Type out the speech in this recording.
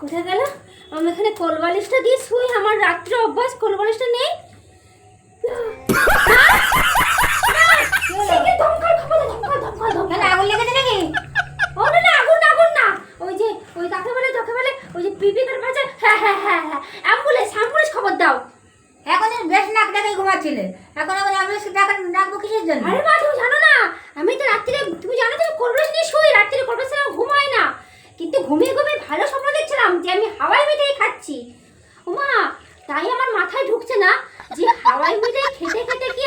কোথায় গেল? আমি এখানে কোলবালিশটা দিয়ে শুই আমার রাত্রে কাকে বলে তোকে বলে? ওই যে পিপি করে হ্যাঁ হ্যাঁ হ্যাঁ হ্যাঁ। অ্যাম্বুলেন্স অ্যাম্বুলেন্স খবর দাও। এখন বেশ নাক ডাকাই ঘুমাচ্ছিলে। এখন আবার আমি ডাকা ডাকবো কিসের জন্য? আরে মা তুমি জানো না আমি তো রাত্রিরে তুমি জানো তো কোলবালিশ নিয়ে শুই রাত্রিরে কোলবালিশ ছাড়া ঘুমাই না। কিন্তু ঘুমিয়ে ঘুমিয়ে ভালো স্বপ্ন দেখছিলাম যে আমি হাওয়াই মিঠাই খাচ্ছি। ওমা তাই আমার মাথায় ঢুকছে না যে হাওয়াই মিঠাই খেতে খেতে কি